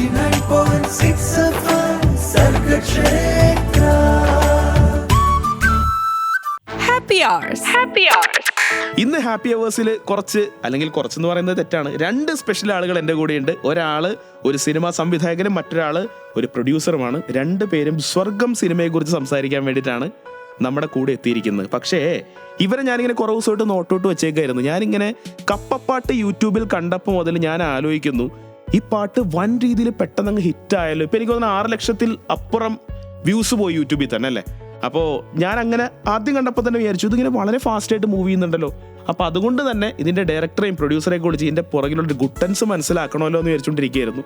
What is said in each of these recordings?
89.6 FM Sargakshetra happy hours. Happy hours. ഇന്ന് happy അവേഴ്സിൽ കുറച്ച് അല്ലെങ്കിൽ കുറച്ചെന്ന് പറയുന്നത് തെറ്റാണ്. രണ്ട് സ്പെഷ്യൽ ആളുകൾ എന്റെ കൂടെയുണ്ട്. ഒരാൾ ഒരു സിനിമാ സംവിധായകനും മറ്റൊരാൾ ഒരു പ്രൊഡ്യൂസറുമാണ് രണ്ട് പേരും സ്വർഗം സിനിമയെക്കുറിച്ച് സംസാരിക്കാൻ വേണ്ടിയിട്ടാണ് നമ്മുടെ കൂടെ എത്തിയിരിക്കുന്നത്. പക്ഷേ ഇവരെ ഞാനിങ്ങനെ കുറേ ദിവസമായിട്ട് നോട്ടോട്ട് വെച്ചേക്കായിരുന്നു. ഞാനിങ്ങനെ കപ്പപ്പാട്ട് യൂട്യൂബിൽ കണ്ടപ്പോൾ മുതൽ ഞാൻ ആലോചിക്കുന്നു ഈ പാട്ട് വൻ രീതിയിൽ പെട്ടെന്ന് അങ്ങ് ഹിറ്റ് ആയല്ലോ ഇപ്പം എനിക്ക് തോന്നുന്നു ആറ് ലക്ഷത്തിൽ അപ്പുറം വ്യൂസ് പോയി യൂട്യൂബിൽ തന്നെ അല്ലേ? അപ്പോൾ ഞാൻ അങ്ങനെ ആദ്യം കണ്ടപ്പോൾ തന്നെ വിചാരിച്ചു ഇതിങ്ങനെ വളരെ ഫാസ്റ്റ് ആയിട്ട് മൂവ് ചെയ്യുന്നുണ്ടല്ലോ. അപ്പോൾ അതുകൊണ്ട് തന്നെ ഇതിന്റെ ഡയറക്ടറെയും പ്രൊഡ്യൂസറെയും കുറിച്ച് ഇതിന്റെ പുറകിലുള്ള ഗുട്ടൻസ് മനസ്സിലാക്കണമല്ലോ എന്ന് വിചാരിച്ചുകൊണ്ടിരിക്കുകയായിരുന്നു.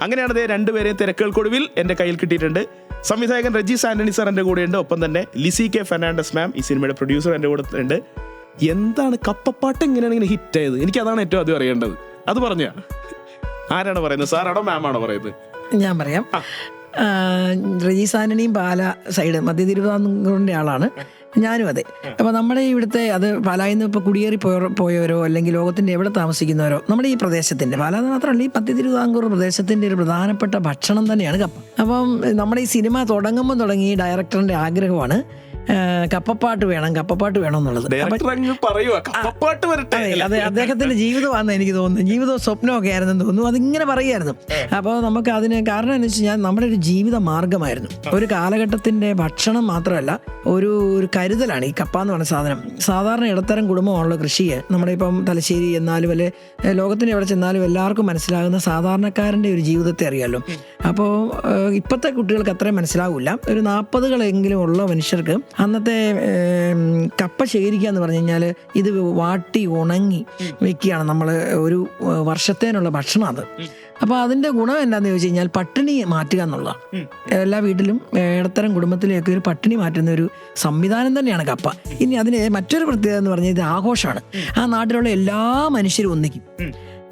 അങ്ങനെയാണ് ദേ രണ്ടുപേരെയും തിരക്കുകൾക്കൊടുവിൽ എന്റെ കയ്യിൽ കിട്ടിയിട്ടുണ്ട്. സംവിധായകൻ റജി സാന്റണി സാർ എന്റെ കൂടെയുണ്ട്. ഒപ്പം തന്നെ ലിസി കെ ഫെർണാണ്ടസ് മാം ഈ സിനിമയുടെ പ്രൊഡ്യൂസർ എന്റെ കൂടെ ഉണ്ട്. എന്താണ് കപ്പപ്പാട്ട് എങ്ങനെയാണ് ഇങ്ങനെ ഹിറ്റ് ആയത്? എനിക്ക് അതാണ് ഏറ്റവും ആദ്യം അറിയേണ്ടത്. അത് പറഞ്ഞ? ആരാണ് പറയുന്നത്? സാറാണോ മാം ആണോ പറയുന്നത്? ഞാൻ പറയാം. ആന്റണിയും പാല സൈഡ് മധ്യ തിരുവിതാംകൂറിന്റെ ആളാണ്. ഞാനും അതെ. അപ്പോൾ നമ്മുടെ ഇവിടുത്തെ അത് പാലായിൽ നിന്ന് ഇപ്പോൾ കുടിയേറി പോയ പോയവരോ അല്ലെങ്കിൽ ലോകത്തിന്റെ എവിടെ താമസിക്കുന്നവരോ നമ്മുടെ ഈ പ്രദേശത്തിന്റെ പാല എന്ന് മാത്രമല്ല ഈ മധ്യ തിരുവിതാംകൂർ പ്രദേശത്തിന്റെ ഒരു പ്രധാനപ്പെട്ട ഭക്ഷണം തന്നെയാണ് കപ്പ. അപ്പം നമ്മുടെ ഈ സിനിമ തുടങ്ങുമ്പോൾ തുടങ്ങി ഡയറക്ടറിന്റെ ആഗ്രഹമാണ് കപ്പപ്പാട്ട് വേണം കപ്പപ്പാട്ട് വേണം എന്നുള്ളത്. അതെ അദ്ദേഹത്തിന്റെ ജീവിതമാണെന്ന് എനിക്ക് തോന്നുന്നു. ജീവിതവും സ്വപ്നമൊക്കെ ആയിരുന്നെന്ന് തോന്നുന്നു. അതിങ്ങനെ പറയുമായിരുന്നു. അപ്പോൾ നമുക്ക് അതിന് കാരണം എന്ന് വെച്ച് കഴിഞ്ഞാൽ നമ്മുടെ ഒരു ജീവിത മാർഗമായിരുന്നു ഒരു കാലഘട്ടത്തിന്റെ ഭക്ഷണം മാത്രമല്ല ഒരു ഒരു കരുതലാണ് ഈ കപ്പ എന്ന് പറയുന്ന സാധനം. സാധാരണ ഇടത്തരം കുടുംബമാണുള്ള കൃഷിയെ നമ്മുടെ ഇപ്പം തലശ്ശേരി എന്നാലും അല്ലെ ലോകത്തിന് ലോകത്തിന്റെ എവിടെ ചെന്നാലും എല്ലാവർക്കും മനസ്സിലാകുന്ന സാധാരണക്കാരന്റെ ഒരു ജീവിതത്തെ അറിയാമല്ലോ അപ്പോൾ ഇപ്പോഴത്തെ കുട്ടികൾക്ക് അത്രയും മനസ്സിലാവില്ല. ഒരു നാൽപ്പതുകളെങ്കിലും ഉള്ള മനുഷ്യർക്ക് അന്നത്തെ കപ്പ ശേഖരിക്കുക എന്ന് പറഞ്ഞു കഴിഞ്ഞാൽ ഇത് വാട്ടി ഉണങ്ങി വെക്കുകയാണ് നമ്മൾ ഒരു വർഷത്തേനുള്ള ഭക്ഷണം അത്. അപ്പോൾ അതിന്റെ ഗുണം എന്താണെന്ന് ചോദിച്ചു കഴിഞ്ഞാൽ പട്ടിണി മാറ്റുക എന്നുള്ളതാണ്. എല്ലാ വീട്ടിലും ഇടത്തരം കുടുംബത്തിലേക്ക് ഒരു പട്ടിണി മാറ്റുന്ന ഒരു സംവിധാനം തന്നെയാണ് കപ്പ. ഇനി അതിന് മറ്റൊരു പ്രത്യേകത എന്ന് പറഞ്ഞാൽ ഇത് ആഘോഷമാണ്. ആ നാട്ടിലുള്ള എല്ലാ മനുഷ്യരും ഒന്നിക്കും.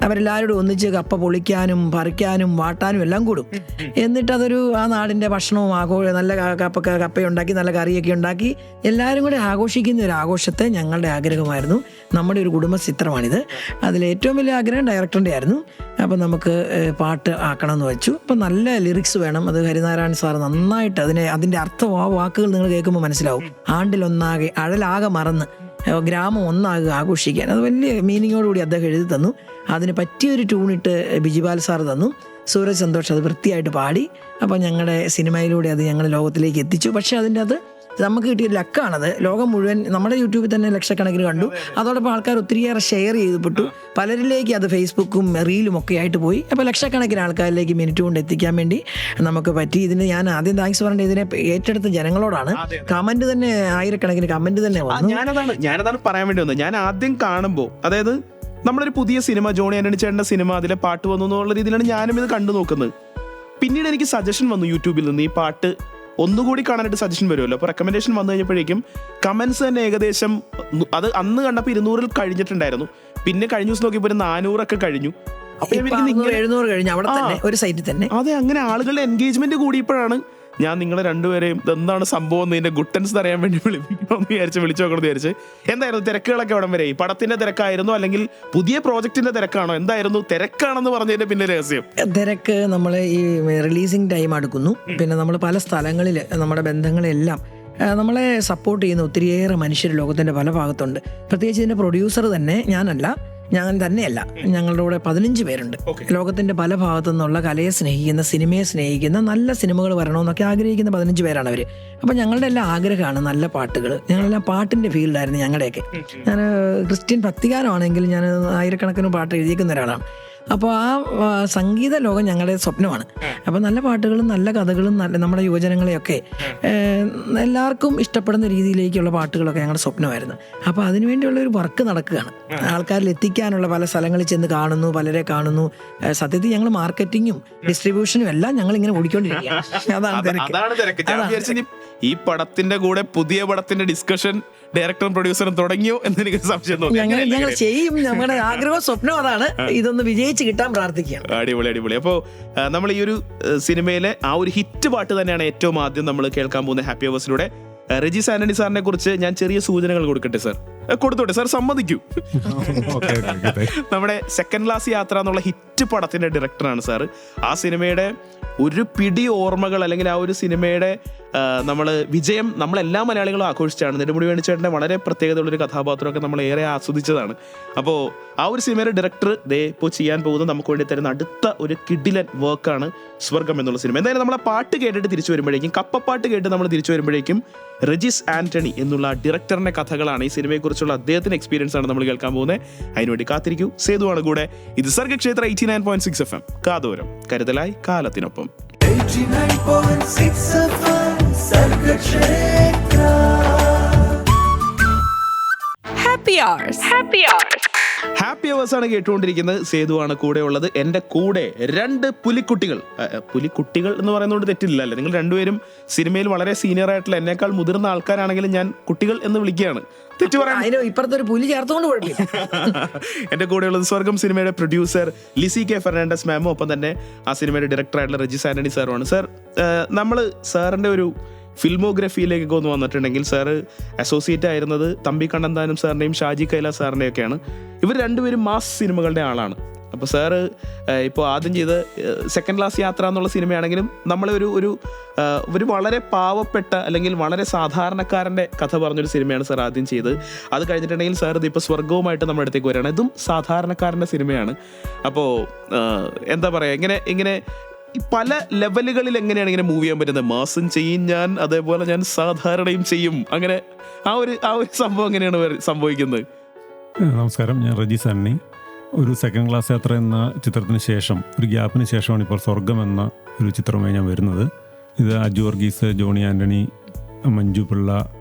അവരെല്ലാവരോടും ഒന്നിച്ച് കപ്പ പൊളിക്കാനും പറിക്കാനും വാട്ടാനും എല്ലാം കൂടും. എന്നിട്ട് അതൊരു ആ നാടിന്റെ ഭക്ഷണവും ആഘോഷം നല്ല കപ്പ കപ്പയുണ്ടാക്കി നല്ല കറിയൊക്കെ ഉണ്ടാക്കി എല്ലാവരും കൂടെ ആഘോഷിക്കുന്ന ഒരു ആഘോഷത്തെ ഞങ്ങളുടെ ആഗ്രഹമായിരുന്നു. നമ്മുടെ ഒരു കുടുംബ ചിത്രമാണിത് അതിൽ ഏറ്റവും വലിയ ആഗ്രഹം ഡയറക്ടറിന്റെ ആയിരുന്നു. അപ്പം നമുക്ക് പാട്ട് ആക്കണം എന്ന് വെച്ചു. അപ്പം നല്ല ലിറിക്സ് വേണം. അത് ഹരിനാരായണൻ സാർ നന്നായിട്ട് അതിനെ അതിന്റെ അർത്ഥം ആ വാക്കുകൾ നിങ്ങൾ കേൾക്കുമ്പോൾ മനസ്സിലാവും. ആണ്ടിലൊന്നാകെ അഴലാകെ മറന്ന് ഗ്രാമം ഒന്നാകെ ആഘോഷിക്കാൻ. അത് വലിയ മീനിങ്ങോടുകൂടി അദ്ദേഹം എഴുതി തന്നു. അതിന് പറ്റിയൊരു ട്യൂണിട്ട് ബിജിപാൽ സാർ തന്നു. സൂരജ് സന്തോഷ് അത് വൃത്തിയായിട്ട് പാടി. അപ്പോൾ ഞങ്ങളുടെ സിനിമയിലൂടെ അത് ഞങ്ങളുടെ ലോകത്തിലേക്ക് എത്തിച്ചു. പക്ഷേ അതിന്റെ അത് നമുക്ക് കിട്ടിയ ലക്കാണത്. ലോകം മുഴുവൻ നമ്മുടെ യൂട്യൂബിൽ തന്നെ ലക്ഷക്കണക്കിന് കണ്ടു. അതോടൊപ്പം ആൾക്കാർ ഒത്തിരിയേറെ ഷെയർ ചെയ്തപ്പെട്ടു. പലരിലേക്ക് അത് ഫേസ്ബുക്കും റീലും ഒക്കെ ആയിട്ട് പോയി. അപ്പോൾ ലക്ഷക്കണക്കിന് ആൾക്കാരിലേക്ക് മിനിറ്റ് കൊണ്ട് എത്തിക്കാൻ വേണ്ടി നമുക്ക് പറ്റി. ഇതിന് ഞാൻ ആദ്യം താങ്ക്സ് പറഞ്ഞത് ഇതിനെ ഏറ്റെടുത്ത ജനങ്ങളോടാണ്. കമന്റ് തന്നെ ആയിരക്കണക്കിന് കമന്റ് തന്നെ വന്നു. ഞാനതാണ് ഞാനതാണ് പറയാൻ വേണ്ടി വന്നത്. ഞാൻ ആദ്യം കാണുമ്പോൾ അതായത് നമ്മളൊരു പുതിയ സിനിമ ജോണി ആന്റണി ചേട്ടന്റെ സിനിമ അതിലെ പാട്ട് വന്നു എന്നുള്ള രീതിയിലാണ് ഞാനും ഇത് കണ്ടു നോക്കുന്നത്. പിന്നീട് എനിക്ക് സജഷൻ വന്നു യൂട്യൂബിൽ നിന്ന് ഈ പാട്ട് ഒന്നുകൂടി കാണാനായിട്ട് സജഷൻ വരുമല്ലോ. അപ്പോൾ റെക്കമെൻഡേഷൻ വന്നു കഴിഞ്ഞപ്പോഴേക്കും കമൻസ് തന്നെ ഏകദേശം അത് അന്ന് കണ്ടപ്പോൾ ഇരുന്നൂറിൽ കഴിഞ്ഞിട്ടുണ്ടായിരുന്നു. പിന്നെ കഴിഞ്ഞ ദിവസം നോക്കിയപ്പോൾ ഒരു നാനൂറൊക്കെ കഴിഞ്ഞു. അപ്പൊ എഴുന്നൂറ് കഴിഞ്ഞു. അവിടെ തന്നെ ഒരു സൈറ്റിൽ തന്നെ. അതെ അങ്ങനെ ആളുകളുടെ എൻഗേജ്മെന്റ് കൂടിയപ്പോഴാണ് ഞാൻ നിങ്ങളെ രണ്ടുപേരെയും എന്താണ് സംഭവം എന്ന് ഇതിന്റെ ഗുട്ടൻസ് അറിയാൻ വേണ്ടി വിളിപ്പിക്കണമെന്ന് വിചാരിച്ച് വിളിച്ചു നോക്കണം വിചാരിച്ച്. എന്തായിരുന്നു തിരക്കുകളൊക്കെ എവിടം വരെ? പടത്തിന്റെ തിരക്കായിരുന്നു അല്ലെങ്കിൽ പുതിയ പ്രോജക്റ്റിന്റെ തിരക്കാണോ? എന്തായിരുന്നു തിരക്കാണെന്ന് പറഞ്ഞതിന്റെ പിന്നെ രഹസ്യം. തിരക്ക് നമ്മൾ ഈ റിലീസിംഗ് ടൈം അടുക്കുന്നു. പിന്നെ നമ്മൾ പല സ്ഥലങ്ങളിൽ നമ്മുടെ ബന്ധങ്ങളെല്ലാം നമ്മളെ സപ്പോർട്ട് ചെയ്യുന്ന ഒത്തിരിയേറെ മനുഷ്യർ ലോകത്തിന്റെ പല ഭാഗത്തുണ്ട്. പ്രത്യേകിച്ച് ഇതിന്റെ പ്രൊഡ്യൂസർ തന്നെ ഞാനല്ല. ഞാൻ തന്നെയല്ല. ഞങ്ങളുടെ കൂടെ പതിനഞ്ച് പേരുണ്ട്. ലോകത്തിന്റെ പല ഭാഗത്തു നിന്നുള്ള കലയെ സ്നേഹിക്കുന്ന സിനിമയെ സ്നേഹിക്കുന്ന നല്ല സിനിമകൾ വരണമെന്നൊക്കെ ആഗ്രഹിക്കുന്ന പതിനഞ്ച് പേരാണ് അവർ അപ്പം ഞങ്ങളുടെ എല്ലാം ആഗ്രഹമാണ് നല്ല പാട്ടുകൾ ഞങ്ങളെല്ലാം പാട്ടിന്റെ ഫീൽഡായിരുന്നു ഞങ്ങളുടെയൊക്കെ. ഞാൻ ക്രിസ്ത്യൻ ഭക്തികാരമാണെങ്കിൽ ഞാൻ ആയിരക്കണക്കിന് പാട്ട് എഴുതിയിരിക്കുന്ന ഒരാളാണ്. അപ്പോൾ ആ സംഗീത ലോകം ഞങ്ങളുടെ സ്വപ്നമാണ്. അപ്പോൾ നല്ല പാട്ടുകളും നല്ല കഥകളും നല്ല നമ്മുടെ യുവജനങ്ങളെയൊക്കെ എല്ലാവർക്കും ഇഷ്ടപ്പെടുന്ന രീതിയിലേക്കുള്ള പാട്ടുകളൊക്കെ ഞങ്ങളുടെ സ്വപ്നമായിരുന്നു. അപ്പോൾ അതിനുവേണ്ടിയുള്ള ഒരു വർക്ക് നടക്കുകയാണ്. ആൾക്കാരിൽ എത്തിക്കാനുള്ള പല സ്ഥലങ്ങളിൽ ചെന്ന് കാണുന്നു പലരെ കാണുന്നു. സത്യത്തിൽ ഞങ്ങൾ മാർക്കറ്റിങ്ങും ഡിസ്ട്രിബ്യൂഷനും എല്ലാം ഞങ്ങൾ ഇങ്ങനെ ഓടിക്കൊണ്ടിരിക്കുകയാണ്. അതാണ് തിരക്ക്. ഈ പടത്തിന്റെ കൂടെ പുതിയ പടത്തിന്റെ ഡിസ്കഷൻ ഡയറക്ടറും പ്രൊഡ്യൂസറും തുടങ്ങിയോ എന്ന് എനിക്ക് സംശയം തോന്നി. ഞങ്ങൾ ഞങ്ങൾ ചെയ്യും. നമ്മുടെ ആഗ്രഹവും സ്വപ്നവും അതാണ്. ഇതൊന്ന് വിജയിച്ച് കിട്ടാൻ പ്രാർത്ഥിക്കുകയാണ്. അടിപൊളി അടിപൊളി. അപ്പോൾ നമ്മൾ ഈ ഒരു സിനിമയിലെ ആ ഒരു ഹിറ്റ് പാട്ട് തന്നെയാണ് ഏറ്റവും ആദ്യം നമ്മൾ കേൾക്കാൻ പോകുന്ന ഹാപ്പി അവേഴ്സിലൂടെ റെജി ആന്റണി സാറിനെ കുറിച്ച് ഞാൻ ചെറിയ സൂചനകൾ കൊടുക്കട്ടെ സാർ കൊടുത്തോട്ടെ സാർ സമ്മതിക്കൂ. ഓക്കെ ഓക്കെ നമ്മുടെ സെക്കൻഡ് ക്ലാസ് യാത്ര എന്നുള്ള ഹിറ്റ് പടത്തിന്റെ ഡയറക്ടറാണ് സാർ ആ സിനിമയുടെ ഒരു പിടി ഓർമ്മകൾ അല്ലെങ്കിൽ ആ ഒരു സിനിമയുടെ നമ്മൾ വിജയം നമ്മളെല്ലാ മലയാളികളും ആഘോഷിച്ചാണ്. നെടുമുടി വേണിച്ചേട്ടന്റെ വളരെ പ്രത്യേകതയുള്ള ഒരു കഥാപാത്രമൊക്കെ നമ്മൾ ഏറെ ആസ്വദിച്ചതാണ്. അപ്പോൾ ആ ഒരു സിനിമയുടെ ഡയറക്ടർ ദേ ഇപ്പോൾ ചെയ്യാൻ പോകുന്നത് നമുക്ക് വേണ്ടി തരുന്ന അടുത്ത ഒരു കിഡിലൻ വർക്കാണ് സ്വർഗം എന്നുള്ള സിനിമ. എന്തായാലും നമ്മളെ പാട്ട് കേട്ടിട്ട് തിരിച്ചു വരുമ്പോഴേക്കും കപ്പപ്പാട്ട് കേട്ട് നമ്മൾ തിരിച്ചു വരുമ്പോഴേക്കും റെജിസ് ആന്റണി എന്നുള്ള ഡയറക്ടറിന്റെ കഥകളാണ് ഈ സിനിമയെക്കുറിച്ചുള്ള അദ്ദേഹത്തിന്റെ എക്സ്പീരിയൻസ് ആണ് നമ്മൾ കേൾക്കാൻ പോകുന്നത്. അതിനുവേണ്ടി കാത്തിരിക്കൂ. സേതുവാണ് കൂടെ. ഇത് Sargakshetra eighty nine point six F M കാതോരം. കരുതലായി കാലത്തിനൊപ്പം. 89.6 FM Sargakshetra Happy hours. Happy hours. Happy ആണ് കേട്ടുകൊണ്ടിരിക്കുന്നത്. സേതുവാണ് കൂടെ ഉള്ളത്. എന്റെ കൂടെ രണ്ട് പുലിക്കുട്ടികൾ. പുലിക്കുട്ടികൾ എന്ന് പറയുന്നതുകൊണ്ട് തെറ്റില്ല അല്ലേ? നിങ്ങൾ രണ്ടുപേരും സിനിമയിൽ വളരെ സീനിയർ ആയിട്ടുള്ള എന്നേക്കാൾ മുതിർന്ന ആൾക്കാരാണെങ്കിലും ഞാൻ കുട്ടികൾ എന്ന് വിളിക്കുകയാണ്. തെറ്റു പറയാൻ ഇപ്പുറത്തൊരു പുലി കുഴപ്പമില്ല. എന്റെ കൂടെയുള്ളത് സ്വർഗം സിനിമയുടെ പ്രൊഡ്യൂസർ ലിസി കെ ഫെർണാണ്ടസ് മാമും ഒപ്പം തന്നെ ആ സിനിമയുടെ ഡയറക്ടർ ആയിട്ടുള്ള റജിസ് ആന്റണി സാറുമാണ് സാർ നമ്മൾ സാറിന്റെ ഒരു ഫിൽമോഗ്രഫിയിലേക്കൊക്കെ ഒന്ന് വന്നിട്ടുണ്ടെങ്കിൽ സാറ് അസോസിയേറ്റ് ആയിരുന്നത് തമ്പി കണ്ണന്താനം സാറിന്റെയും ഷാജി കൈലാസ് സാറിന്റെയും ഒക്കെയാണ് ഇവർ രണ്ടുപേരും മാസ് സിനിമകളുടെ ആളാണ്. അപ്പോൾ സാറ് ഇപ്പോൾ ആദ്യം ചെയ്ത് സെക്കൻഡ് ക്ലാസ് യാത്ര എന്നുള്ള സിനിമയാണെങ്കിലും നമ്മളെ ഒരു ഒരു ഒരു വളരെ പാവപ്പെട്ട അല്ലെങ്കിൽ വളരെ സാധാരണക്കാരന്റെ കഥ പറഞ്ഞൊരു സിനിമയാണ് സാർ ആദ്യം ചെയ്ത് അത് കഴിഞ്ഞിട്ടുണ്ടെങ്കിൽ സാർ ഇത് ഇപ്പോൾ സ്വർഗവുമായിട്ട് നമ്മുടെ അടുത്തേക്ക് വരികയാണ്. ഇതും സാധാരണക്കാരന്റെ സിനിമയാണ്. അപ്പോൾ എന്താ പറയുക ഇങ്ങനെ ഇങ്ങനെ പല ലെവലുകളിൽ എങ്ങനെയാണ് ഇങ്ങനെ മൂവ് ചെയ്യാൻ പറ്റുന്നത്? മാസം ചെയ്യും ഞാൻ അതേപോലെ ഞാൻ സാധാരണയും ചെയ്യും. അങ്ങനെ ആ ഒരു ആ ഒരു സംഭവം എങ്ങനെയാണ് സംഭവിക്കുന്നത്? നമസ്കാരം. ഞാൻ റജി സണ്ണി. ഒരു സെക്കൻഡ് ക്ലാസ് യാത്ര എന്ന ചിത്രത്തിന് ശേഷം ഒരു ഗ്യാപ്പിന് ശേഷമാണ് ഇപ്പോൾ സ്വർഗം എന്ന ഒരു ചിത്രമായി ഞാൻ വരുന്നത്. ഇത് അജു വർഗീസ് ജോണി ആന്റണി മഞ്ജു പിള്ള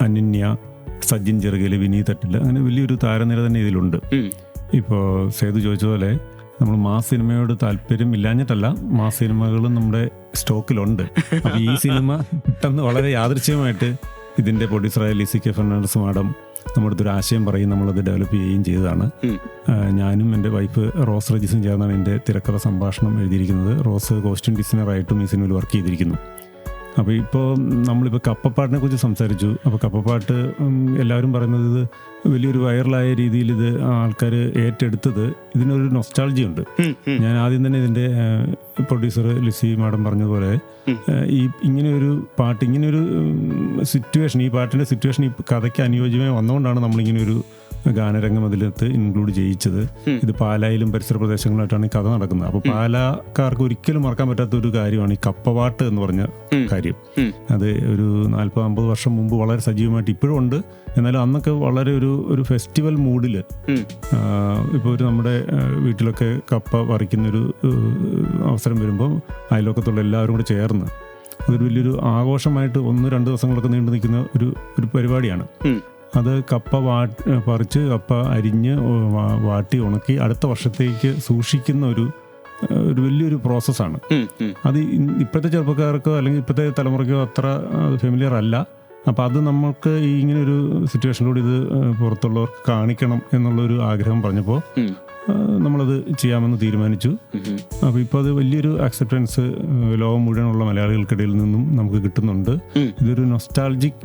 അനന്യ സജിൻ ചെറുകൽ വിനീത് തട്ടിൽ അങ്ങനെ വലിയൊരു താരനിര തന്നെ ഇതിലുണ്ട്. ഇപ്പോൾ സേതു ചോദിച്ച പോലെ നമ്മൾ മാസ് സിനിമയോട് താല്പര്യം ഇല്ലാഞ്ഞിട്ടല്ല മാസ് സിനിമകളും നമ്മുടെ സ്റ്റോക്കിലുണ്ട്. അപ്പോൾ ഈ സിനിമ പെട്ടെന്ന് വളരെ യാദൃച്ഛികമായിട്ട് ഇതിന്റെ പ്രൊഡ്യൂസറായ ലിസി കെ ഫെർണാണ്ടസ് മാഡം നമ്മുടെ അടുത്തൊരു ആശയം പറയും നമ്മളത് ഡെവലപ്പ് ചെയ്യുകയും ചെയ്തതാണ്. ഞാനും എന്റെ വൈഫ് റോസ് റജിസും ചേർന്നാണ് എന്റെ തിരക്കഥ സംഭാഷണം എഴുതിയിരിക്കുന്നത്. റോസ് കോസ്റ്റ്യൂം ഡിസൈനറായിട്ടും ഈ സിനിമയിൽ വർക്ക് ചെയ്തിരിക്കുന്നു. അപ്പോൾ ഇപ്പോൾ നമ്മളിപ്പോൾ കപ്പപ്പാട്ടിനെ കുറിച്ച് സംസാരിച്ചു. അപ്പോൾ കപ്പപ്പാട്ട് എല്ലാവരും പറയുന്നത് ഇത് വലിയൊരു വൈറലായ രീതിയിൽ ഇത് ആൾക്കാർ ഏറ്റെടുത്തത് ഇതിനൊരു നൊസ്റ്റാൾജി ഉണ്ട്. ഞാൻ ആദ്യം തന്നെ ഇതിന്റെ പ്രൊഡ്യൂസർ ലിസി മാഡം പറഞ്ഞതുപോലെ ഈ ഇങ്ങനെയൊരു പാട്ട് ഇങ്ങനെയൊരു സിറ്റുവേഷൻ ഈ പാട്ടിന്റെ സിറ്റുവേഷൻ ഈ കഥയ്ക്ക് അനുയോജ്യമായി വന്നുകൊണ്ടാണ് നമ്മളിങ്ങനെ ഒരു ഗാനരംഗം അതിലത്ത് ഇൻക്ലൂഡ് ചെയ്യിച്ചത് ഇത് പാലായിലും പരിസര പ്രദേശങ്ങളിലായിട്ടാണ് ഈ കഥ നടക്കുന്നത്. അപ്പോൾ പാലക്കാർക്ക് ഒരിക്കലും മറക്കാൻ പറ്റാത്ത ഒരു കാര്യമാണ് ഈ കപ്പവാട്ട് എന്ന് പറഞ്ഞ കാര്യം. അത് ഒരു നാൽപ്പത് അമ്പത് വർഷം മുമ്പ് വളരെ സജീവമായിട്ട് ഇപ്പോഴും ഉണ്ട്. എന്നാലും അന്നൊക്കെ വളരെ ഒരു ഒരു ഫെസ്റ്റിവൽ മൂഡിൽ. ഇപ്പോൾ ഒരു നമ്മുടെ വീട്ടിലൊക്കെ കപ്പ പറിക്കുന്നൊരു അവസരം വരുമ്പോൾ അയൽവക്കത്തുള്ള എല്ലാവരും കൂടെ ചേർന്ന്. അതൊരു വലിയൊരു ആഘോഷമായിട്ട് ഒന്ന് രണ്ട് ദിവസങ്ങളൊക്കെ നീണ്ടു നിൽക്കുന്ന ഒരു ഒരു പരിപാടിയാണ്. അത് കപ്പ വാ പറിച്ച് കപ്പ അരിഞ്ഞ് വാട്ടി ഉണക്കി അടുത്ത വർഷത്തേക്ക് സൂക്ഷിക്കുന്ന ഒരു ഒരു വലിയൊരു പ്രോസസ്സാണ്. അത് ഇപ്പോഴത്തെ ചെറുപ്പക്കാർക്കോ അല്ലെങ്കിൽ ഇപ്പോഴത്തെ തലമുറയ്ക്കോ അത്ര ഫെമിലിയർ അല്ല. അപ്പം അത് നമ്മൾക്ക് ഈ ഇങ്ങനെ ഒരു സിറ്റുവേഷനിലൂടെ ഇത് പുറത്തുള്ളവർക്ക് കാണിക്കണം എന്നുള്ളൊരു ആഗ്രഹം പറഞ്ഞപ്പോൾ നമ്മളത് ചെയ്യാമെന്ന് തീരുമാനിച്ചു. അപ്പോൾ ഇപ്പോൾ അത് വലിയൊരു അക്സെപ്റ്റൻസ് ലോകം മുഴുവനുള്ള മലയാളികൾക്കിടയിൽ നിന്നും നമുക്ക് കിട്ടുന്നുണ്ട്. ഇതൊരു നൊസ്റ്റാൾജിക്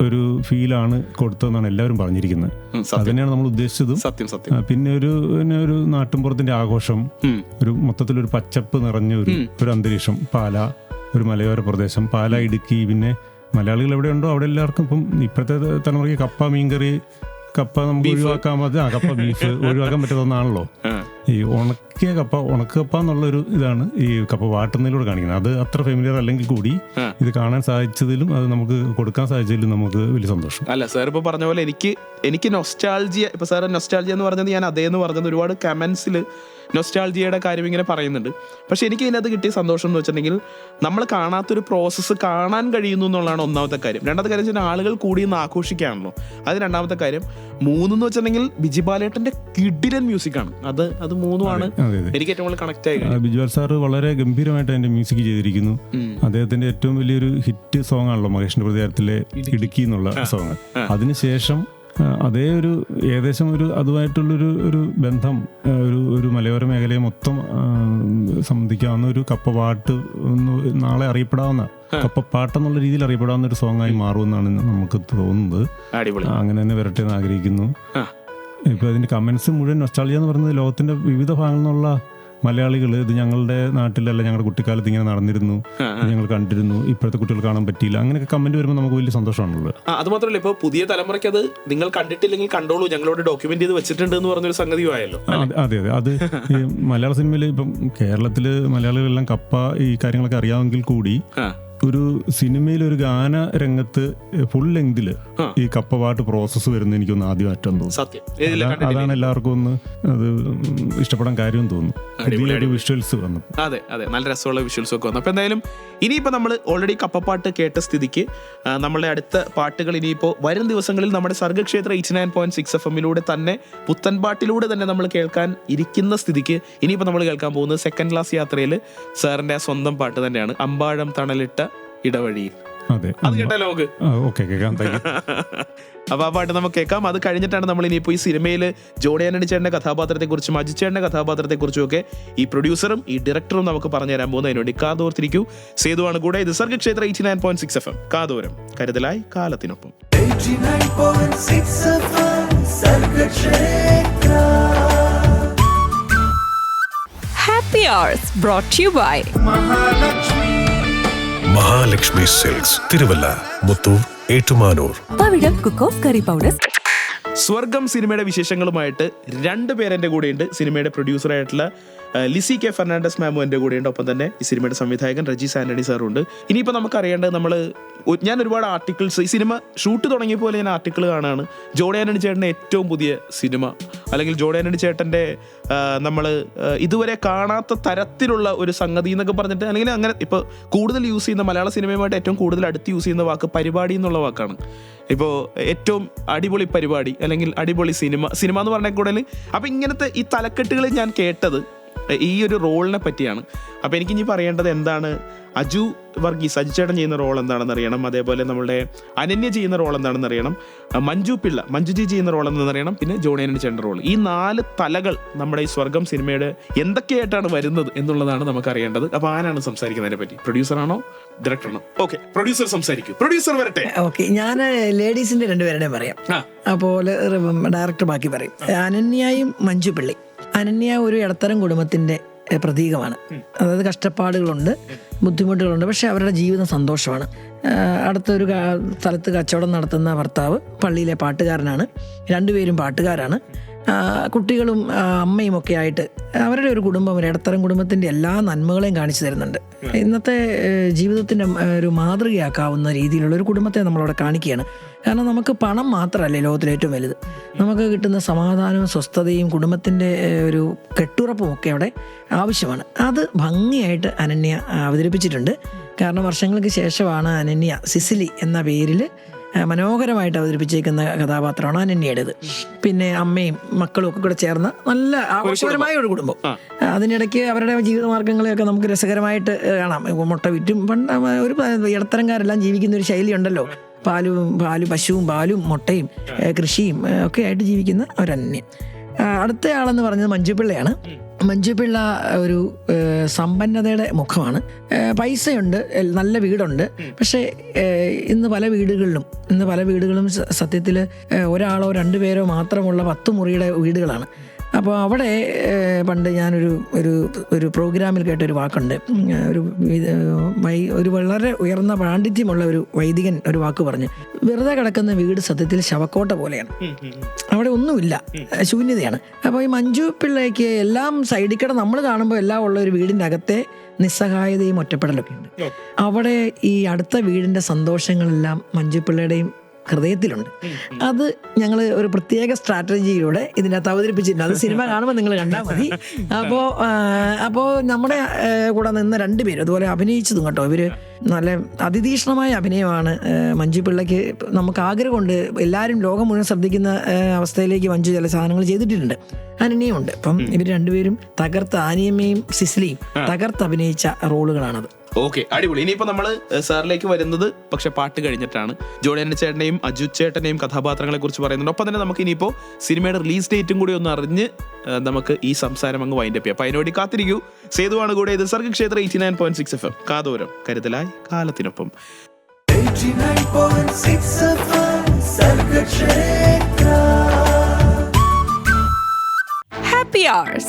ഒരു ഫീലാണ് കൊടുത്തതെന്നാണ് എല്ലാവരും പറഞ്ഞിരിക്കുന്നത്. അതിനെയാണ് അത് തന്നെയാണ് നമ്മൾ ഉദ്ദേശിച്ചത്. സത്യം സത്യം. പിന്നെ ഒരു പിന്നെ ഒരു നാട്ടിൻപുറത്തിന്റെ ആഘോഷം ഒരു മൊത്തത്തിൽ ഒരു പച്ചപ്പ് നിറഞ്ഞ ഒരു ഒരു അന്തരീക്ഷം പാല ഒരു മലയോര പ്രദേശം പാല ഇടുക്കി പിന്നെ മലയാളികൾ എവിടെ ഉണ്ടോ അവിടെ എല്ലാവർക്കും ഇപ്പം ഇപ്പോഴത്തെ തലമുറയ്ക്ക് കപ്പ മീൻകറി കപ്പ നമുക്ക് ഒഴിവാക്കാൻ പറ്റും ആ കപ്പ ബീഫ് ഒഴിവാക്കാൻ ആ. ഈ ഉണക്കിയ കപ്പ ഉണക്കപ്പ എന്നുള്ളൊരു ഇതാണ് ഈ കപ്പ വാട്ടുന്നതിലൂടെ കാണിക്കുന്നത്. അത് അത്ര ഫെമിലിയർ അല്ലെങ്കിൽ കൂടി ഇത് കാണാൻ സാധിച്ചതിലും അത് നമുക്ക് കൊടുക്കാൻ സാധിച്ചതിലും നമുക്ക് വലിയ സന്തോഷം. അല്ല സാർ ഇപ്പൊ പറഞ്ഞ പോലെ എനിക്ക് എനിക്ക് നൊസ്റ്റാൾജിയ ഇപ്പൊ സാർ നൊസ്റ്റാൾജിയ എന്ന് പറഞ്ഞത് ഞാൻ അതേന്ന് പറഞ്ഞത് ഒരുപാട് കമന്റ്സിൽ നൊസ്റ്റാൾജിയയുടെ കാര്യം ഇങ്ങനെ പറയുന്നുണ്ട്. പക്ഷെ എനിക്ക് ഇതിനകത്ത് കിട്ടിയ സന്തോഷം എന്ന് വെച്ചിട്ടുണ്ടെങ്കിൽ നമ്മൾ കാണാത്തൊരു പ്രോസസ്സ് കാണാൻ കഴിയുന്നു എന്നുള്ളതാണ് ഒന്നാമത്തെ കാര്യം. രണ്ടാമത്തെ കാര്യം വെച്ചാൽ ആളുകൾ കൂടി ഇന്ന് ആഘോഷിക്കുകയാണല്ലോ. അത് രണ്ടാമത്തെ കാര്യം. മൂന്നെന്ന് വെച്ചിട്ടുണ്ടെങ്കിൽ ബിജി ബാലേട്ടന്റെ കിഡിലൻ മ്യൂസിക്കാണ് അത് അത് മൂന്നുമാണ് എനിക്ക് ഏറ്റവും കൂടുതൽ കണക്ട് ആയി ബിജു സാർ വളരെ ഗംഭീരമായിട്ട് അതിന്റെ മ്യൂസിക് ചെയ്തിരിക്കുന്നു. അദ്ദേഹത്തിന്റെ ഏറ്റവും വലിയൊരു ഹിറ്റ് സോങ് ആണല്ലോ മഹേഷിന്റെ പ്രതികാരത്തിലെ ഇടുക്കി. എന്നുള്ള സോങ് അതിനുശേഷം അതേ ഒരു ഏകദേശം ഒരു അതുമായിട്ടുള്ളൊരു ഒരു ബന്ധം ഒരു ഒരു മലയോര മേഖലയെ മൊത്തം സംബന്ധിക്കാവുന്ന ഒരു കപ്പപാട്ട് നാളെ അറിയപ്പെടാവുന്ന കപ്പപ്പാട്ട് എന്നുള്ള രീതിയിൽ അറിയപ്പെടാവുന്ന ഒരു സോങ് ആയി മാറുമെന്നാണ് നമുക്ക് തോന്നുന്നത്. അങ്ങനെ തന്നെ വരട്ടെ എന്ന് ആഗ്രഹിക്കുന്നു. ഇപ്പൊ അതിന്റെ കമന്റ്സ് മുഴുവൻ നൊസ്റ്റാളിയ എന്ന് പറയുന്നത് ലോകത്തിന്റെ വിവിധ ഭാഗങ്ങളിൽ നിന്നുള്ള മലയാളികൾ ഇത് ഞങ്ങളുടെ നാട്ടിലല്ല ഞങ്ങളുടെ കുട്ടിക്കാലത്ത് ഇങ്ങനെ നടന്നിരുന്നു. ഞങ്ങൾ കണ്ടിരുന്നു. ഇപ്പോഴത്തെ കുട്ടികൾ കാണാൻ പറ്റിയില്ല. അങ്ങനെയൊക്കെ കമന്റ് വരുമ്പോൾ നമുക്ക് വലിയ സന്തോഷമാണുള്ളത്. അത് മാത്രമല്ല ഇപ്പോൾ പുതിയ തലമുറയ്ക്ക് അത് നിങ്ങൾ കണ്ടിട്ടില്ലെങ്കിൽ കണ്ടോളൂ. ഞങ്ങളോട് ഡോക്യുമെന്റ് ചെയ്ത് വെച്ചിട്ടുണ്ട് എന്ന് പറഞ്ഞൊരു സംഗതിയുമായല്ലോ അതെ അതെ. അതെ മലയാള സിനിമയിൽ ഇപ്പം കേരളത്തിൽ മലയാളികളെല്ലാം കപ്പ ഈ കാര്യങ്ങളൊക്കെ അറിയാമെങ്കിൽ കൂടി ഒരു സിനിമയിൽ ഒരു ഗാന രംഗത്ത് ഫുൾ ലെങ്തിൽ ഈ കപ്പപാട്ട് പ്രോസസ്സ് വരുന്ന എനിക്കൊന്ന് ആദ്യമായിട്ടം തോന്നുന്നു. അതാണ് എല്ലാവർക്കും ഒന്ന് അത് ഇഷ്ടപ്പെടാൻ കാര്യം തോന്നുന്നു. വിഷ്വൽസ് വന്നു. അതെ അതെ. നല്ല രസമുള്ള വിഷ്വൽസ് ഒക്കെ വന്നു. അപ്പോൾ എന്തായാലും ഇനിയിപ്പോൾ നമ്മൾ ഓൾറെഡി കപ്പപ്പാട്ട് കേട്ട സ്ഥിതിക്ക് നമ്മളെ നമ്മളുടെ അടുത്ത പാട്ടുകൾ ഇനിയിപ്പോൾ വരും ദിവസങ്ങളിൽ നമ്മുടെ Sargakshetra eight nine point six F എമ്മിലൂടെ തന്നെ പുത്തൻ പാട്ടിലൂടെ തന്നെ നമ്മൾ കേൾക്കാൻ ഇരിക്കുന്ന സ്ഥിതിക്ക് ഇനിയിപ്പോൾ നമ്മൾ കേൾക്കാൻ പോകുന്നത് സെക്കൻഡ് ക്ലാസ് യാത്രയിൽ സാറിന്റെ ആ സ്വന്തം പാട്ട് തന്നെയാണ്. അമ്പാഴം തണലിട്ട ഇടവഴിയിൽ അതെ. അത് കേട്ടാലോ നമുക്ക് ഓക്കെ കേൾക്കാം. താങ്ക് യു അപ്പൊ ആ പാട്ട് നമുക്ക് കേൾക്കാം. അത് കഴിഞ്ഞിട്ടാണ് നമ്മൾ ഇനിയിപ്പോൾ ഈ സിനിമയിൽ ജോണി ആന്റണി ചേട്ടന്റെ കഥാപാത്രത്തെക്കുറിച്ചും അജിത് ചേട്ടന്റെ കഥാപാത്രത്തെക്കുറിച്ചും ഒക്കെ ഈ പ്രൊഡ്യൂസറും ഈ ഡയറക്ടറും നമുക്ക് പറഞ്ഞു തരാൻ പോകുന്നത് അതിനുവേണ്ടി കാതോർത്തിരിക്കൂ. സേതുവാണ് കൂടെ. ഇത് Sargakshetra eighty nine point six F M കാതോരം കരുതലായി കാലത്തിനൊപ്പം. 89.6 FM Sargakshetra Mahalakshmi silks Thiruvalla Muthoor Ettumanoor. Pavizham cook of curry powder Swargam സിനിമയുടെ വിശേഷങ്ങളുമായിട്ട് രണ്ട് പേരെന്റെ കൂടെയുണ്ട്. സിനിമയുടെ പ്രൊഡ്യൂസറായിട്ടുള്ള ആയിട്ടുള്ള ലിസി കെ ഫെർണാണ്ടസ് മാമു എന്റെ കൂടെയുണ്ട്. ഒപ്പം തന്നെ ഈ സിനിമയുടെ സംവിധായകൻ റജീസ് ആന്റണി സാറുണ്ട് ഇനിയിപ്പോൾ നമുക്കറിയേണ്ടത് നമ്മൾ ഞാൻ ഒരുപാട് ആർട്ടിക്കിൾസ് ഈ സിനിമ ഷൂട്ട് തുടങ്ങിയ പോലെ ഞാൻ ആർട്ടിക്കിൾ കാണാണ്. ജോഡി ആന്റണി ചേട്ടന്റെ ഏറ്റവും പുതിയ സിനിമ അല്ലെങ്കിൽ ജോഡി ആന്റണി ചേട്ടന്റെ നമ്മൾ ഇതുവരെ കാണാത്ത തരത്തിലുള്ള ഒരു സംഗതി എന്നൊക്കെ പറഞ്ഞിട്ട് അല്ലെങ്കിൽ അങ്ങനെ ഇപ്പോൾ കൂടുതൽ യൂസ് ചെയ്യുന്ന മലയാള സിനിമയുമായിട്ട് ഏറ്റവും കൂടുതൽ അടുത്ത് യൂസ് ചെയ്യുന്ന വാക്ക് പരിപാടി എന്നുള്ള വാക്കാണ്. ഇപ്പോൾ ഏറ്റവും അടിപൊളി പരിപാടി അല്ലെങ്കിൽ അടിപൊളി സിനിമ സിനിമ എന്ന് പറഞ്ഞാൽ കൂടുതൽ അപ്പോൾ ഇങ്ങനത്തെ ഈ തലക്കെട്ടുകൾ ഞാൻ കേട്ടത് ഈ ഒരു റോളിനെ പറ്റിയാണ്. അപ്പോൾ എനിക്ക് ഇനി പറയേണ്ടത് എന്താണ്? അജു വർഗീസ് അജു ചേട്ടൻ ചെയ്യുന്ന റോൾ എന്താണെന്ന് അറിയണം. അതേപോലെ നമ്മുടെ അനന്യ ചെയ്യുന്ന റോൾ എന്താണെന്ന് അറിയണം. മഞ്ജു പിള്ള മഞ്ജുജി ചെയ്യുന്ന റോൾ എന്താണെന്ന് അറിയണം. പിന്നെ ജോണേനൻ ചേട്ടന്റെ റോൾ ഈ നാല് തലകൾ നമ്മുടെ ഈ സ്വർഗം സിനിമയുടെ എന്തൊക്കെയായിട്ടാണ് വരുന്നത് എന്നുള്ളതാണ് നമുക്ക് അറിയേണ്ടത് അപ്പോൾ ആരാണ് സംസാരിക്കുന്നതിനെ പറ്റി? പ്രൊഡ്യൂസറാണോ ഡയറക്ടറാണോ ഓക്കെ പ്രൊഡ്യൂസർ സംസാരിക്കും. പ്രൊഡ്യൂസർ വരട്ടെ. ഓക്കെ ഞാൻ ലേഡീസിന്റെ രണ്ടുപേരുടെയും പറയാം. അപ്പോൾ ഡയറക്ടർ ബാക്കി പറയും. അനന്യയും മഞ്ജു പിള്ളി അനന്യ ഒരു ഇടത്തരം കുടുംബത്തിന്റെ എഹ്, പ്രതീകമാണ്. അതായത് കഷ്ടപ്പാടുകളുണ്ട് ബുദ്ധിമുട്ടുകളുണ്ട് പക്ഷേ അവരുടെ ജീവിതം സന്തോഷമാണ്. അടുത്തൊരു സ്ഥലത്ത് കച്ചവടം നടത്തുന്ന ഭർത്താവ് പള്ളിയിലെ പാട്ടുകാരനാണ്. രണ്ടുപേരും പാട്ടുകാരാണ്. കുട്ടികളും അമ്മയും ഒക്കെ ആയിട്ട് അവരുടെ ഒരു കുടുംബം ഒരു ഇടത്തരം കുടുംബത്തിന്റെ എല്ലാ നന്മകളെയും കാണിച്ചു തരുന്നുണ്ട്. ഇന്നത്തെ ജീവിതത്തിന്റെ ഒരു മാതൃകയാക്കാവുന്ന രീതിയിലുള്ള ഒരു കുടുംബത്തെ നമ്മളവിടെ കാണിക്കുകയാണ്. കാരണം നമുക്ക് പണം മാത്രമല്ലേ ലോകത്തിലെ ഏറ്റവും വലുത്. നമുക്ക് കിട്ടുന്ന സമാധാനവും സ്വസ്ഥതയും കുടുംബത്തിന്റെ ഒരു കെട്ടുറപ്പും ഒക്കെ അവിടെ ആവശ്യമാണ്. അത് ഭംഗിയായിട്ട് അനന്യ അവതരിപ്പിച്ചിട്ടുണ്ട്. കാരണം വർഷങ്ങൾക്ക് ശേഷമാണ് അനന്യ സിസിലി എന്ന പേരിൽ മനോഹരമായിട്ട് അവതരിപ്പിച്ചേക്കുന്ന കഥാപാത്രമാണ് അനന്യയുടേത്. പിന്നെ അമ്മയും മക്കളും ഒക്കെ കൂടെ ചേർന്ന നല്ല ആഘോഷപരമായ ഒരു കുടുംബം. അതിനിടയ്ക്ക് അവരുടെ ജീവിതമാർഗങ്ങളെയൊക്കെ നമുക്ക് രസകരമായിട്ട് കാണാം. മുട്ട വിറ്റും പണ്ട് ഒരു ഇടത്തരംകാരെല്ലാം ജീവിക്കുന്ന ഒരു ശൈലിയുണ്ടല്ലോ. പാലും പാലും പശുവും പാലും മുട്ടയും കൃഷിയും ഒക്കെ ആയിട്ട് ജീവിക്കുന്ന ഒരന്യൻ. അടുത്ത ആളെന്ന് പറഞ്ഞത് മഞ്ജുപിള്ളയാണ്. മഞ്ജുപിള്ള ഒരു സമ്പന്നതയുടെ മുഖമാണ്. പൈസയുണ്ട് നല്ല വീടുണ്ട്. പക്ഷേ ഇന്ന് പല വീടുകളിലും ഇന്ന് പല വീടുകളും സത്യത്തിൽ ഒരാളോ രണ്ടുപേരോ മാത്രമുള്ള പത്ത് മുറിയുടെ വീടുകളാണ്. അപ്പോൾ അവിടെ പണ്ട് ഞാനൊരു ഒരു ഒരു പ്രോഗ്രാമിൽ കേട്ടൊരു വാക്കുണ്ട്. ഒരു വൈ ഒരു വളരെ ഉയർന്ന പാണ്ഡിത്യമുള്ള ഒരു വൈദികൻ ഒരു വാക്ക് പറഞ്ഞു. വെറുതെ കിടക്കുന്ന വീട് സത്യത്തിൽ ശവക്കോട്ട പോലെയാണ്. അവിടെ ഒന്നുമില്ല. ശൂന്യതയാണ്. അപ്പോൾ ഈ മഞ്ജു പിള്ളയ്ക്ക് എല്ലാം സൈഡിക്കട കൂടെ നമ്മൾ കാണുമ്പോൾ എല്ലാം ഉള്ള ഒരു വീടിന്റെ അകത്തെ നിസ്സഹായതയും ഒറ്റപ്പെടലൊക്കെ ഉണ്ട് അവിടെ ഈ അടുത്ത വീടിന്റെ സന്തോഷങ്ങളെല്ലാം മഞ്ജു പിള്ളയുടെയും ഹൃദയത്തിലുണ്ട്. അത് ഞങ്ങൾ ഒരു പ്രത്യേക സ്ട്രാറ്റജിയിലൂടെ ഇതിന്റെ അകത്ത് അവതരിപ്പിച്ചിട്ടുണ്ട്. അത് സിനിമ കാണുമ്പോൾ നിങ്ങൾ കണ്ടാൽ മതി. അപ്പോൾ അപ്പോൾ നമ്മുടെ കൂടെ നിന്ന രണ്ടുപേരും അതുപോലെ അഭിനയിച്ചതും കേട്ടോ. ഇവർ നല്ല അതിതീഷ്ണമായ അഭിനയമാണ്. മഞ്ജു പിള്ളയ്ക്ക് നമുക്ക് ആഗ്രഹമുണ്ട് എല്ലാവരും ലോകം മുഴുവൻ ശ്രദ്ധിക്കുന്ന അവസ്ഥയിലേക്ക് മഞ്ജു ചില സാധനങ്ങൾ ചെയ്തിട്ടുണ്ട്. അനന്യമുണ്ട് അപ്പം ഇവർ രണ്ടുപേരും തകർത്ത് ആനിയമ്മയും സിസിലിയും തകർത്ത് അഭിനയിച്ച റോളുകളാണത്. ഓക്കെ അടിപൊളി. ഇനിയിപ്പോ നമ്മൾ ഏഹ്, സാറിലേക്ക് വരുന്നത് പക്ഷെ പാട്ട് കഴിഞ്ഞിട്ടാണ്. ജോണിയൻ ചേട്ടനെയും അജു ചേട്ടനെയും കഥാപാത്രങ്ങളെ കുറിച്ച് പറയുന്നുണ്ട്. ഒപ്പം തന്നെ നമുക്ക് ഇനിയിപ്പോ സിനിമയുടെ റിലീസ് ഡേറ്റും കൂടി ഒന്ന് അറിഞ്ഞ് നമുക്ക് ഈ സംസാരം അങ്ങ് വൈൻഡ് അപ്പ് ചെയ്യാം. അപ്പൊ അതിനുവേണ്ടി കാത്തിരിക്കൂ. സേതുവാണ് കൂടെ ഇത്. Sargakshetra eighty nine point six F M കാതോരം കരുതലായി കാലത്തിനൊപ്പം. 89.6 Happy Hours.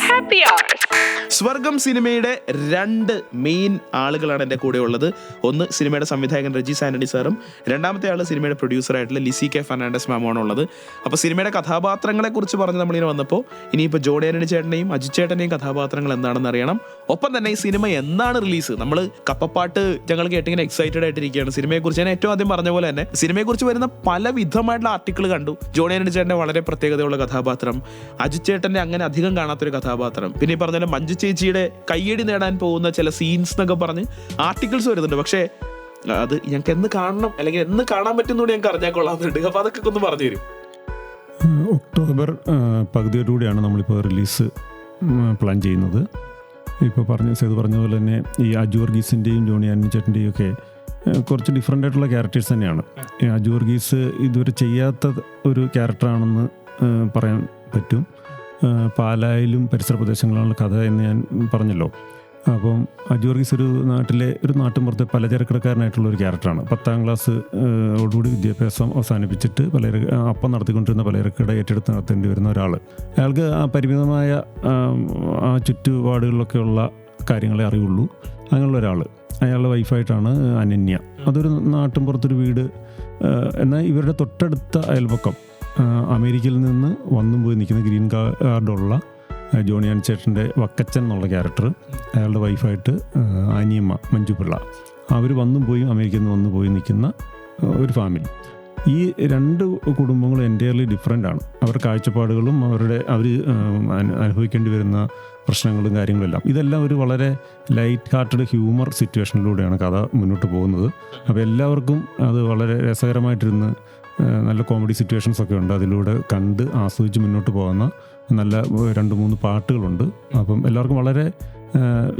സ്വർഗം സിനിമയുടെ രണ്ട് മെയിൻ ആളുകളാണ് എന്റെ കൂടെ ഉള്ളത്. ഒന്ന് സിനിമയുടെ സംവിധായകൻ റജി ആന്റണി സാറും രണ്ടാമത്തെ ആൾ സിനിമയുടെ പ്രൊഡ്യൂസർ ആയിട്ടുള്ള ലിസി കെ ഫെർണാണ്ടസ് മാമാണ് ഉള്ളത്. അപ്പൊ സിനിമയുടെ കഥാപാത്രങ്ങളെ കുറിച്ച് പറഞ്ഞ് നമ്മളിങ്ങനെ വന്നപ്പോൾ ഇനിയിപ്പോൾ ജോഡി ആന്റണി ചേട്ടനെയും അജിത് ചേട്ടനെയും കഥാപാത്രങ്ങൾ എന്താണെന്ന് അറിയണം. ഒപ്പം തന്നെ ഈ സിനിമ എന്നാണ് റിലീസ് നമ്മൾ കപ്പപ്പാട്ട് ഞങ്ങൾ കേട്ടിങ്ങനെ എക്സൈറ്റഡ് ആയിട്ടിരിക്കുകയാണ്. സിനിമയെക്കുറിച്ച് ഞാൻ ഏറ്റവും ആദ്യം പറഞ്ഞ പോലെ തന്നെ സിനിമയെക്കുറിച്ച് വരുന്ന പല വിധമായിട്ടുള്ള ആർട്ടിക്കിൾ കണ്ടു. ജോണി ചേട്ടന്റെ വളരെ പ്രത്യേകതയുള്ള കഥാപാത്രം അജിത് ചേട്ടന്റെ അങ്ങനെ അധികം കാണാത്തൊരു കഥാപാത്രം. പിന്നെ ഈ പറഞ്ഞ മഞ്ജു ചേച്ചിയുടെ കയ്യടി നേടാൻ പോകുന്ന ചില സീൻസ് എന്നൊക്കെ പറഞ്ഞ് ആർട്ടിക്കിൾസ് വരുന്നുണ്ട്. പക്ഷേ അത് ഞങ്ങൾക്ക് എന്ന് കാണണം അല്ലെങ്കിൽ എന്ന് കാണാൻ പറ്റുന്നൂടെ ഞങ്ങൾക്ക് അറിഞ്ഞാൽ കൊള്ളാമെന്നുണ്ട്. അപ്പൊ അതൊക്കെ ഒന്ന് പറഞ്ഞു തരും. ഒക്ടോബർ പകുതിയോടുകൂടിയാണ് നമ്മളിപ്പോൾ റിലീസ് പ്ലാൻ ചെയ്യുന്നത്. ഇപ്പോൾ പറഞ്ഞ സേതു പറഞ്ഞ പോലെ തന്നെ ഈ അജു വർഗീസിന്റെയും ജോണി ആൻമി ചേട്ടന്റെയും ഒക്കെ കുറച്ച് ഡിഫറെന്റ് ആയിട്ടുള്ള ക്യാരക്ടേഴ്സ് തന്നെയാണ്. അജു വർഗീസ് ഇതുവരെ ചെയ്യാത്ത ഒരു ക്യാരക്ടറാണെന്ന് പറയാൻ പറ്റും. പാലായിലും പരിസര പ്രദേശങ്ങളിലുള്ള കഥ എന്ന് ഞാൻ പറഞ്ഞല്ലോ. അപ്പം അജു വർഗീസ് ഒരു നാട്ടിലെ ഒരു നാട്ടിൻപുറത്തെ പലചരക്കിടക്കാരനായിട്ടുള്ള ഒരു ക്യാരക്ടറാണ്. പത്താം ക്ലാസ് ഓടുകൂടി വിദ്യാഭ്യാസം അവസാനിപ്പിച്ചിട്ട് പല അപ്പം നടത്തിക്കൊണ്ടിരുന്ന പലചരക്കട ഏറ്റെടുത്ത് നടത്തേണ്ടി വരുന്ന ഒരാൾ അയാൾക്ക് ആ പരിമിതമായ ആ ചുറ്റുപാടുകളിലൊക്കെ ഉള്ള കാര്യങ്ങളെ അറിയുള്ളൂ അങ്ങനെയുള്ള ഒരാൾ അയാളുടെ വൈഫായിട്ടാണ് അനന്യ. അതൊരു നാട്ടിൻപുറത്തൊരു വീട് എന്നാൽ ഇവരുടെ തൊട്ടടുത്ത അയൽപക്കം അമേരിക്കയിൽ നിന്ന് വന്നും പോയി നിൽക്കുന്ന ഗ്രീൻ കാർഡുള്ള ജോണി ചേട്ടന്റെ വക്കച്ചൻ എന്നുള്ള ക്യാരക്ടർ അയാളുടെ വൈഫായിട്ട് ആനിയമ്മ മഞ്ജു പിള്ള അവർ വന്നും പോയി അമേരിക്കയിൽ നിന്ന് വന്നു പോയി നിൽക്കുന്ന ഒരു ഫാമിലി. ഈ രണ്ട് കുടുംബങ്ങളും എന്റയർലി ഡിഫറെന്റ് ആണ് അവരുടെ കാഴ്ചപ്പാടുകളും അവരുടെ അവർ അനുഭവിക്കേണ്ടി വരുന്ന പ്രശ്നങ്ങളും കാര്യങ്ങളെല്ലാം. ഇതെല്ലാം ഒരു വളരെ ലൈറ്റ് ഹാർട്ടഡ് ഹ്യൂമർ സിറ്റുവേഷനിലൂടെയാണ് കഥ മുന്നോട്ട് പോകുന്നത്. അപ്പോൾ എല്ലാവർക്കും അത് വളരെ രസകരമായിട്ടിരുന്ന് നല്ല കോമഡി സിറ്റുവേഷൻസ് ഒക്കെ ഉണ്ട്. അതിലൂടെ കണ്ട് ആസ്വദിച്ച് മുന്നോട്ട് പോകുന്ന നല്ല രണ്ട് മൂന്ന് പാട്ടുകളുണ്ട്. അപ്പം എല്ലാവർക്കും വളരെ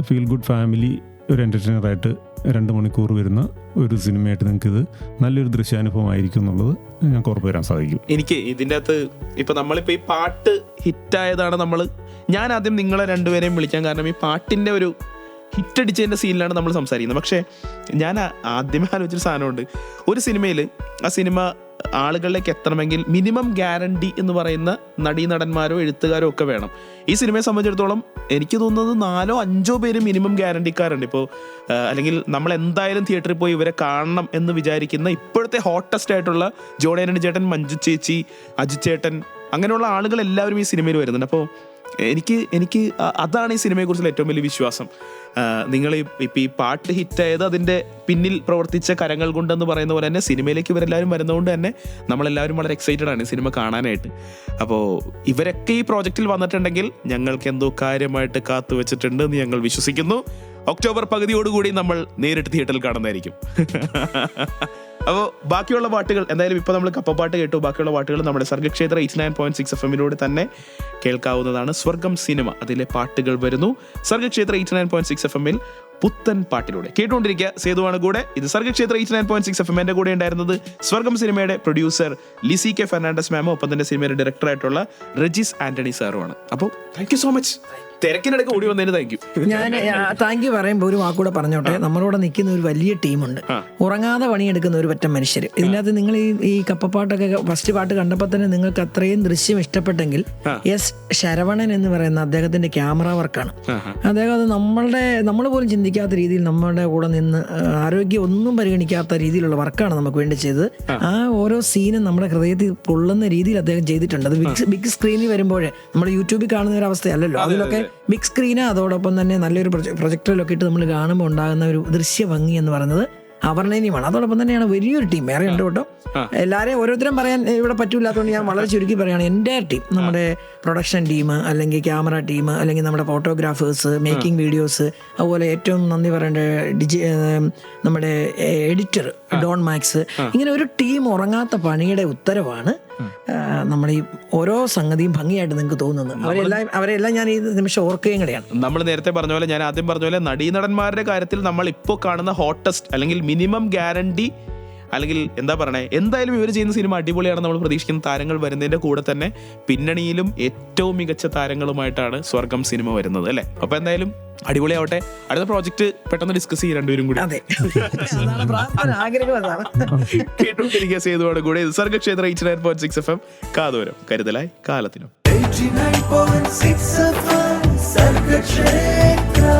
ഫീൽ ഗുഡ് ഫാമിലി ഒരു എന്റർടൈനറായിട്ട് രണ്ട് മണിക്കൂർ വരുന്ന ഒരു സിനിമയായിട്ട് നിങ്ങൾക്ക് ഇത് നല്ലൊരു ദൃശ്യാനുഭവമായിരിക്കും എന്നുള്ളത് ഞങ്ങൾക്ക് ഉറപ്പ് വരാൻ സാധിക്കും. എനിക്ക് ഇതിന്റെ അകത്ത് ഇപ്പം നമ്മളിപ്പോൾ ഈ പാട്ട് ഹിറ്റായതാണ് നമ്മൾ ഞാൻ ആദ്യം നിങ്ങളെ രണ്ടുപേരെയും വിളിക്കാൻ കാരണം ഈ പാട്ടിന്റെ ഒരു ഹിറ്റ് അടിച്ചതിന്റെ സീനിലാണ് നമ്മൾ സംസാരിക്കുന്നത്. പക്ഷേ ഞാൻ ആദ്യമേ ആലോചിച്ചൊരു സാധനമുണ്ട്. ഒരു സിനിമയിൽ ആ സിനിമ ആളുകളിലേക്ക് എത്തണമെങ്കിൽ മിനിമം ഗ്യാരണ്ടി എന്ന് പറയുന്ന നടീനടന്മാരോ എഴുത്തുകാരോ ഒക്കെ വേണം. ഈ സിനിമയെ സംബന്ധിച്ചിടത്തോളം എനിക്ക് തോന്നുന്നത് നാലോ അഞ്ചോ പേര് മിനിമം ഗ്യാരണ്ടിക്കാരുണ്ട്. ഇപ്പോൾ അല്ലെങ്കിൽ നമ്മൾ എന്തായാലും തിയേറ്ററിൽ പോയി ഇവരെ കാണണം എന്ന് വിചാരിക്കുന്ന ഇപ്പോഴത്തെ ഹോട്ടസ്റ്റ് ആയിട്ടുള്ള ജോണേനൻ ചേട്ടൻ മഞ്ജു ചേച്ചി അജിത് ചേട്ടൻ അങ്ങനെയുള്ള ആളുകൾ എല്ലാവരും ഈ സിനിമയിൽ വരുന്നുണ്ട്. അപ്പോൾ എനിക്ക് എനിക്ക് അതാണ് ഈ സിനിമയെക്കുറിച്ചുള്ള ഏറ്റവും വലിയ വിശ്വാസം. നിങ്ങൾ ഇപ്പം ഈ പാട്ട് ഹിറ്റായത് അതിന്റെ പിന്നിൽ പ്രവർത്തിച്ച കരങ്ങൾ കൊണ്ടെന്ന് പറയുന്ന പോലെ തന്നെ സിനിമയിലേക്ക് ഇവരെല്ലാവരും വരുന്നതുകൊണ്ട് തന്നെ നമ്മളെല്ലാവരും വളരെ എക്സൈറ്റഡ് ആണ് സിനിമ കാണാനായിട്ട്. അപ്പോൾ ഇവരൊക്കെ ഈ പ്രോജക്റ്റിൽ വന്നിട്ടുണ്ടെങ്കിൽ ഞങ്ങൾക്ക് എന്തോ കാര്യമായിട്ട് കാത്തു വെച്ചിട്ടുണ്ട് എന്ന് ഞങ്ങൾ വിശ്വസിക്കുന്നു. ഒക്ടോബർ പകുതിയോടുകൂടി നമ്മൾ നേരിട്ട് തിയേറ്ററിൽ കാണുന്നതായിരിക്കും. അപ്പോൾ ബാക്കിയുള്ള പാട്ടുകൾ എന്തായാലും ഇപ്പോൾ നമ്മൾ കപ്പപ്പാട്ട് കേട്ടു. ബാക്കിയുള്ള പാട്ടുകൾ നമ്മുടെ Sargakshetra eight nine point six F എമ്മിലൂടെ തന്നെ കേൾക്കാവുന്നതാണ്. സ്വർഗം സിനിമ അതിലെ പാട്ടുകൾ വരുന്നു. Sargakshetra eight nine point six F എമ്മിൽ പുത്തൻ പാട്ടിലൂടെ. കേട്ടുകൊണ്ടിരിക്കുക സേതുവാണ് കൂടെ. ഇത് Sargakshetra eight nine point six F M എന്റെ കൂടെ ഉണ്ടായിരുന്നത് സ്വർഗം സിനിമയുടെ പ്രൊഡ്യൂസർ ലിസി കെ ഫെർണാണ്ടസ് മാമോ ഒപ്പം തന്നെ സിനിമയുടെ ഡയറക്ടറായിട്ടുള്ള റജിസ് ആന്റണി സാറുമാണ്. അപ്പോൾ താങ്ക് യു സോ മച്ച് തിരക്കിനിടയ്ക്ക് ഓടി വന്നതിന് താങ്ക് യു ഞാൻ താങ്ക് യു പറയുമ്പോൾ ഒരു വാക്കൂടെ പറഞ്ഞോട്ടെ. നമ്മളോട് നിൽക്കുന്ന ഒരു വലിയ ടീമുണ്ട്. ഉറങ്ങാതെ പണിയെടുക്കുന്ന ഒരു പറ്റം മനുഷ്യർ ഇതിനകത്ത് നിങ്ങൾ ഈ ഈ കപ്പപ്പാട്ടൊക്കെ ഫസ്റ്റ് പാട്ട് കണ്ടപ്പോൾ തന്നെ നിങ്ങൾക്ക് അത്രയും ദൃശ്യം ഇഷ്ടപ്പെട്ടെങ്കിൽ എസ് ശരവണൻ എന്ന് പറയുന്ന അദ്ദേഹത്തിന്റെ ക്യാമറ വർക്കാണ്. അദ്ദേഹം അത് നമ്മളുടെ നമ്മൾ പോലും ചിന്തിക്കാത്ത രീതിയിൽ നമ്മളുടെ കൂടെ നിന്ന് ആരോഗ്യം ഒന്നും പരിഗണിക്കാത്ത രീതിയിലുള്ള വർക്കാണ് നമുക്ക് വേണ്ടി ചെയ്തത്. ആ. ഓരോ സീനും നമ്മുടെ ഹൃദയത്തിൽ കൊള്ളുന്ന രീതിയിൽ അദ്ദേഹം ചെയ്തിട്ടുണ്ട്. അത് ബിഗ് ബിഗ് സ്ക്രീനിൽ വരുമ്പോഴേ നമ്മൾ യൂട്യൂബിൽ കാണുന്ന ഒരു അവസ്ഥയല്ലല്ലോ. അതിലൊക്കെ ബിഗ് സ്ക്രീന് അതോടൊപ്പം തന്നെ നല്ലൊരു പ്രൊജക്ടറിലൊക്കെ ഇട്ട് നമ്മൾ കാണുമ്പോൾ ഉണ്ടാകുന്ന ഒരു ദൃശ്യ ഭംഗി എന്ന് പറയുന്നത് അവർണനീയമാണ് അതോടൊപ്പം തന്നെയാണ് വലിയൊരു ടീം വേറെ ഉണ്ട് കേട്ടോ. എല്ലാവരെയും ഓരോരുത്തരും പറയാൻ ഇവിടെ പറ്റൂലാത്തതുകൊണ്ട് ഞാൻ വളരെ ചുരുക്കി പറയുകയാണ്. എന്റെ ടീം നമ്മുടെ പ്രൊഡക്ഷൻ ടീം അല്ലെങ്കിൽ ക്യാമറ ടീം അല്ലെങ്കിൽ നമ്മുടെ ഫോട്ടോഗ്രാഫേഴ്സ് മേക്കിംഗ് വീഡിയോസ് അതുപോലെ ഏറ്റവും നന്ദി പറയേണ്ട ഡിജി നമ്മുടെ എഡിറ്റർ ഡോൺ മാക്സ് ഇങ്ങനെ ഒരു ടീം ഉറങ്ങാത്ത പണിയുടെ ഉത്തരവാണ് നമ്മൾ നമ്മുടെ ഈ ഓരോ സംഗതിയും ഭംഗിയായിട്ട് നിങ്ങൾക്ക് തോന്നുന്നത്. അവരെല്ലാം അവരെല്ലാം ഞാൻ ഈ നിമിഷം ഓർക്കുകയും കൂടെയാണ്. നമ്മൾ നേരത്തെ പറഞ്ഞ പോലെ ഞാൻ ആദ്യം പറഞ്ഞ പോലെ നടീനടന്മാരുടെ കാര്യത്തിൽ നമ്മൾ ഇപ്പോൾ കാണുന്ന ഹോട്ടസ്റ്റ് അല്ലെങ്കിൽ മിനിമം ഗ്യാരണ്ടി അല്ലെങ്കിൽ എന്താ പറയണേ എന്തായാലും ഇവർ ചെയ്യുന്ന സിനിമ അടിപൊളിയാണ് നമ്മൾ പ്രതീക്ഷിക്കുന്ന താരങ്ങൾ വരുന്നതിന്റെ കൂടെ തന്നെ പിന്നണിയിലും ഏറ്റവും മികച്ച താരങ്ങളുമായിട്ടാണ് സ്വർഗം സിനിമ വരുന്നത് അല്ലേ? അപ്പൊ എന്തായാലും അടിപൊളിയാവട്ടെ. അടുത്ത പ്രോജക്റ്റ് പെട്ടെന്ന് ഡിസ്കസ് ചെയ്യും രണ്ടുപേരും കൂടി. കേട്ടോണ്ടിരിക്കുക സേതുവാണ് കൂടെ. Swargakshetra Sargakshetra eight nine point six F M കാതോരം. കരുതലായി കാലത്തിനും. 89.6 FM Sargakshetra